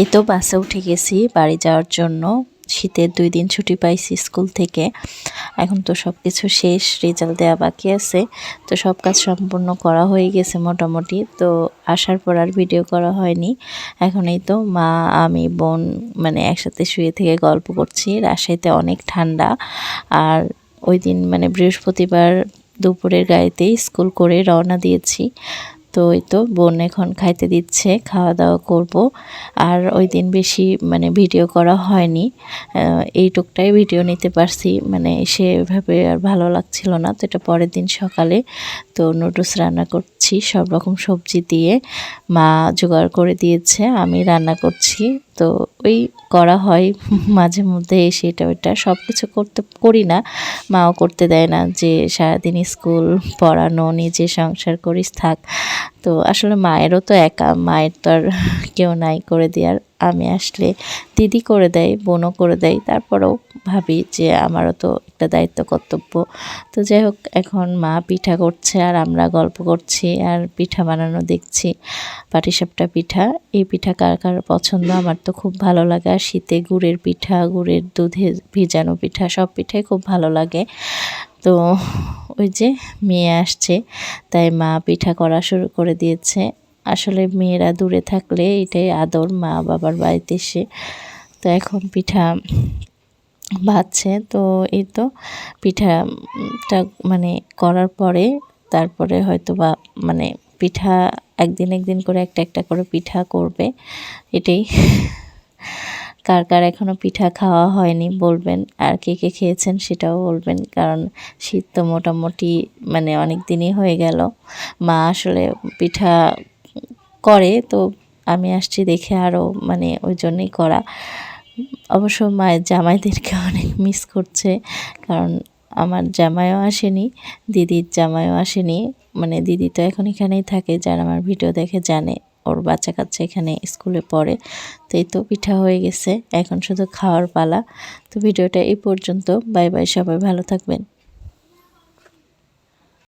এই তো বাসে উঠে গেছি, বাড়ি যাওয়ার জন্য। শীতের দুই দিন ছুটি পাইছি স্কুল থেকে। এখন তো সব কিছু শেষ রেজাল্ট দেওয়া বাকি আছে। তো সব কাজ সম্পূর্ণ করা হয়ে গেছে মোটামুটি। তো আসার পর আর ভিডিও করা হয়নি। এখন এই তো মা, আমি, বোন মানে একসাথে শুয়ে থেকে গল্প করছি। রাজশাহীতে অনেক ঠান্ডা। আর ওই দিন মানে বৃহস্পতিবার দুপুরের গাড়িতেই স্কুল করে রওনা দিয়েছি। তো ওই তো বোন এখন খাইতে দিচ্ছে খাওয়া দাওয়া করব। আর ওই দিন বেশি মানে ভিডিও করা হয়নি। এই টুকটাই ভিডিও নিতে পারছি। মানে সেভাবে আর ভালো লাগছিল না। তো এটা পরের দিন সকালে তো নুডলস রান্না করছি, সব রকম সবজি দিয়ে। মা জোগাড় করে দিয়েছে, আমি রান্না করছি। তো ওই করা হয়। মাঝে মধ্যে এসে এটা ওইটা সব কিছু করতে, করি না। মাও করতে দেয় না যে সারাদিন স্কুল পড়ানো, নিজে সংসার করিস, থাক। তো আসলে মায়েরও তো একা, মায়ের তো আর কেউ নাই করে দেওয়ার আমি আসলে দিদি করে দেয়, বোনও করে দেয়। তারপরেও ভাবি যে আমারও তো একটা দায়িত্ব, কর্তব্য। তো যাই হোক, এখন মা পিঠা করছে আর আমরা গল্প করছি আর পিঠা বানানো দেখছি। পাটিসাপটা পিঠা, এই পিঠা কার কার পছন্দ আমার তো খুব ভালো লাগে। আর শীতে গুড়ের পিঠা, গুড়ের দুধে ভিজানো পিঠা, সব পিঠাই খুব ভালো লাগে। তো ওই যে মেয়ে আসছে, তাই মা পিঠা করা শুরু করে দিয়েছে। আসলে মেয়েরা দূরে থাকলে এটাই আদর মা বাবার বাড়িতে এসে তো এখন পিঠা ভাজছে। তো এই তো পিঠাটা মানে করার পরে তারপরে হয়তো বা মানে পিঠা একদিন একদিন করে একটা একটা করে পিঠা করবে, এটাই কার কার এখনও পিঠা খাওয়া হয়নি, বলবেন আর কে কে খেয়েছেন সেটাও বলবেন, কারণ শীত তো মোটামুটি মানে অনেক দিনই হয়ে গেল। মা আসলে পিঠা করে, তো আমি আসছি দেখে আরও মানে ওই জন্যই করা। অবশ্য মায়ের জামাইদেরকে অনেক মিস করছে, কারণ আমার জামাইও আসেনি, দিদির জামাইও আসেনি মানে দিদি তো এখন এখানেই থাকে, যারা আমার ভিডিও দেখে জানে। ওর বাচ্চা কাচ্চা এখানে স্কুলে পড়ে। তো এই তো পিঠা হয়ে গেছে। এখন শুধু খাওয়ার পালা। তো ভিডিওটা এই পর্যন্ত। বাই বাই, সবাই ভালো থাকবেন।